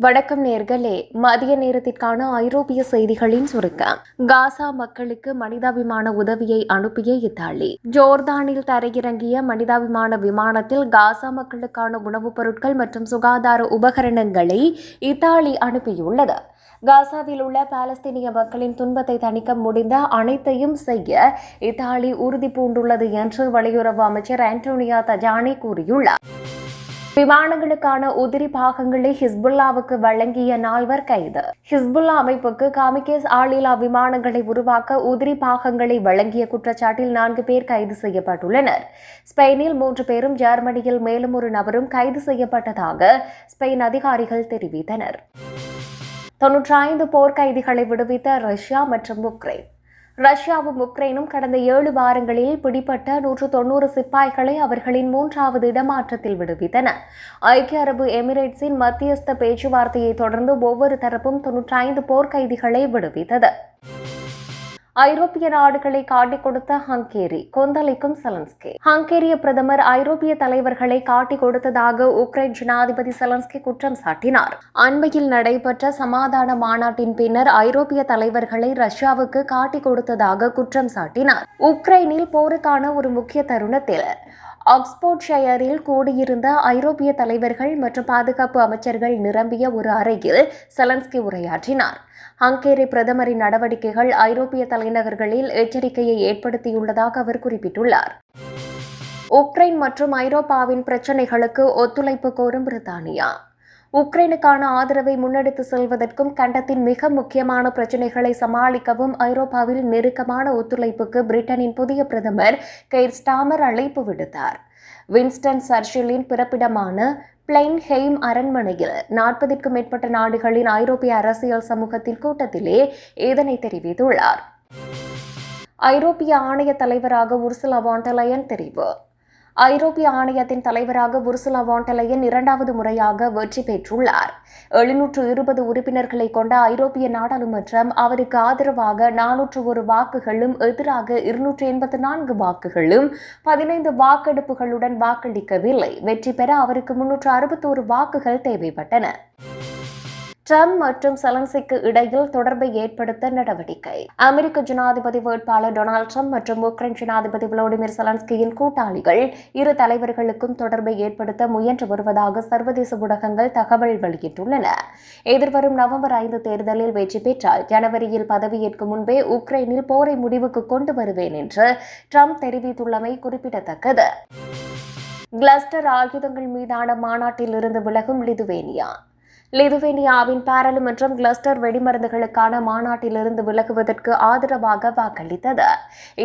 வணக்கம் நேர்களே. மதிய நேரத்திற்கான ஐரோப்பிய செய்திகளின் சுருக்கம். காசா மக்களுக்கு மனிதாபிமான உதவியை அனுப்பிய இத்தாலி. ஜோர்தானில் தரையிறங்கிய மனிதாபிமான விமானத்தில் காசா மக்களுக்கான உணவுப் பொருட்கள் மற்றும் சுகாதார உபகரணங்களை இத்தாலி அனுப்பியுள்ளது. காசாவில் உள்ள பாலஸ்தீனிய மக்களின் துன்பத்தை தணிக்க முடிந்த அனைத்தையும் செய்ய இத்தாலி உறுதி பூண்டுள்ளது என்று வெளியுறவு அமைச்சர் ஆண்டோனியா தஜானி கூறியுள்ளார். விமானங்களுக்கான உதிரி பாகங்களை ஹிஸ்புல்லாவுக்கு வழங்கிய நால்வர் கைது. ஹிஸ்புல்லா அமைப்புக்கு காமிகேஸ் ஆளில்லா விமானங்களை உருவாக்க உதிரி பாகங்களை வழங்கிய குற்றச்சாட்டில் நான்கு பேர் கைது செய்யப்பட்டுள்ளனர். ஸ்பெயினில் மூன்று பேரும் ஜெர்மனியில் மேலும் ஒரு நபரும் கைது செய்யப்பட்டதாக ஸ்பெயின் அதிகாரிகள் தெரிவித்தனர். தொன்னூற்றி ஐந்து போர்க்கைதிகளை விடுவித்த ரஷ்யா மற்றும் உக்ரைன். ரஷ்யாவும் உக்ரைனும் கடந்த ஏழு வாரங்களில் பிடிப்பட்ட நூற்று தொன்னூறு சிப்பாய்களை அவர்களின் மூன்றாவது இடமாற்றத்தில் விடுவித்தன. ஐக்கிய அரபு எமிரேட்ஸின் மத்தியஸ்த பேச்சுவார்த்தையை தொடர்ந்து ஒவ்வொரு தரப்பும் தொன்னூற்றி ஐந்து போர்க்கைதிகளை விடுவித்தது. ஐரோப்பிய நாடுகளை காட்டிக் கொடுத்த ஹங்கேரி கொந்தளிக்கும் செலன்ஸ்கி. ஹங்கேரிய பிரதமர் ஐரோப்பிய தலைவர்களை காட்டிக் கொடுத்ததாக உக்ரைன் ஜனாதிபதி செலன்ஸ்கி குற்றம் சாட்டினார். அண்மையில் நடைபெற்ற சமாதான மாநாட்டின் பின்னர் ஐரோப்பிய தலைவர்களை ரஷ்யாவுக்கு காட்டிக் கொடுத்ததாக குற்றம் சாட்டினார். உக்ரைனில் போருக்கான ஒரு முக்கிய தருணத்தில் ஆக்ஸ்போர்ட் ஷயரில் கூடியிருந்த ஐரோப்பிய தலைவர்கள் மற்றும் பாதுகாப்பு அமைச்சர்கள் நிரம்பிய ஒரு அறையில் செலன்ஸ்கி உரையாற்றினார். ஹங்கேரி பிரதமரின் நடவடிக்கைகள் ஐரோப்பிய தலைநகர்களில் எச்சரிக்கையை ஏற்படுத்தியுள்ளதாக அவர் குறிப்பிட்டுள்ளார். உக்ரைன் மற்றும் ஐரோப்பாவின் பிரச்சினைகளுக்கு ஒத்துழைப்பு கோரும் பிரித்தானியா. உக்ரைனுக்கான ஆதரவை முன்னெடுத்து செல்வதற்கும் கண்டத்தின் மிக முக்கியமான பிரச்சினைகளை சமாளிக்கவும் ஐரோப்பாவில் நெருக்கமான ஒத்துழைப்புக்கு பிரிட்டனின் புதிய பிரதமர் கெய்ர் ஸ்டாமர் அழைப்பு விடுத்தார். வின்ஸ்டன் சர்ச்சிலின் பிறப்பிடமான பிளைன்ஹெய்ம் அரண்மனையில் நாற்பதிற்கும் மேற்பட்ட நாடுகளின் ஐரோப்பிய அரசியல் சமூகத்தின் கூட்டத்திலே இதனை தெரிவித்துள்ளார். ஐரோப்பிய ஆணைய தலைவராக உர்சுலா வாண்டலயன் தெரிவு. ஐரோப்பிய ஆணையத்தின் தலைவராக உர்சுலா வாண்டலையன் இரண்டாவது முறையாக வெற்றி பெற்றுள்ளார். எழுநூற்று இருபது உறுப்பினர்களை கொண்ட ஐரோப்பிய நாடாளுமன்றம் அவருக்கு ஆதரவாக நானூற்று ஒரு வாக்குகளும் எதிராக இருநூற்று எண்பத்தி நான்கு வாக்குகளும் பதினைந்து வாக்கெடுப்புகளுடன் வாக்களிக்கவில்லை. வெற்றி பெற அவருக்கு முன்னூற்று அறுபத்தோரு வாக்குகள் தேவைப்பட்டன. ட்ரம்ப் மற்றும் செலன்சிக்கு இடையில் தொடர்பை ஏற்படுத்த நடவடிக்கை. அமெரிக்க ஜனாதிபதி வேட்பாளர் டொனால்டு ட்ரம்ப் மற்றும் உக்ரைன் ஜனாதிபதி விளாடிமிர் செலன்ஸ்கியின் கூட்டாளிகள் இரு தலைவர்களுக்கும் தொடர்பை ஏற்படுத்த முயன்று வருவதாக சர்வதேச ஊடகங்கள் தகவல் வெளியிட்டுள்ளன. எதிர்வரும் நவம்பர் ஐந்து தேர்தலில் வெற்றி பெற்றால் ஜனவரியில் பதவியேற்கும் முன்பே உக்ரைனில் போரை முடிவுக்கு கொண்டு வருவேன் என்று ட்ரம்ப் தெரிவித்துள்ளமை குறிப்பிடத்தக்கது. கிளஸ்டர் ஆயுதங்கள் மீதான மாநாட்டில் இருந்து விலகும் லிதுவேனியா. லிதுவேனியாவின் பாராளுமன்றம் கிளஸ்டர் வெடிமருந்துகளுக்கான மாநாட்டிலிருந்து விலகுவதற்கு ஆதரவாக வாக்களித்தது.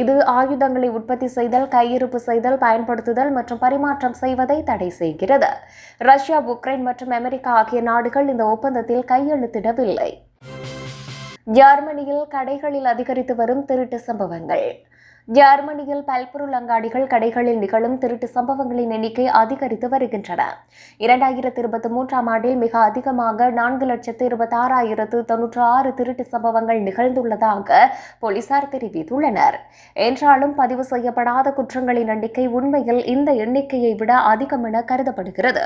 இது ஆயுதங்களை உற்பத்தி செய்தல் கையிருப்பு செய்தல் பயன்படுத்துதல் மற்றும் பரிமாற்றம் செய்வதை தடை செய்கிறது. ரஷ்யா உக்ரைன் மற்றும் அமெரிக்கா ஆகிய நாடுகள் இந்த ஒப்பந்தத்தில் கையெழுத்திடவில்லை. ஜெர்மனியில் கடைகளில் அதிகரித்து வரும் திருட்டு சம்பவங்கள். ஜெர்மனியில் பல்பொருள் அங்காடிகள் கடைகளில் நிகழும் திருட்டு சம்பவங்களின் எண்ணிக்கை அதிகரித்து வருகின்றன. இரண்டாயிரத்தி இருபத்தி மூன்றாம் ஆண்டில் மிக அதிகமாக நான்கு லட்சத்து இருபத்தி ஆறாயிரத்து தொன்னூற்று ஆறு திருட்டு சம்பவங்கள் நிகழ்ந்துள்ளதாக போலீசார் தெரிவித்துள்ளனர். என்றாலும் பதிவு செய்யப்படாத குற்றங்களின் எண்ணிக்கை உண்மையில் இந்த எண்ணிக்கையை விட அதிகம் என கருதப்படுகிறது.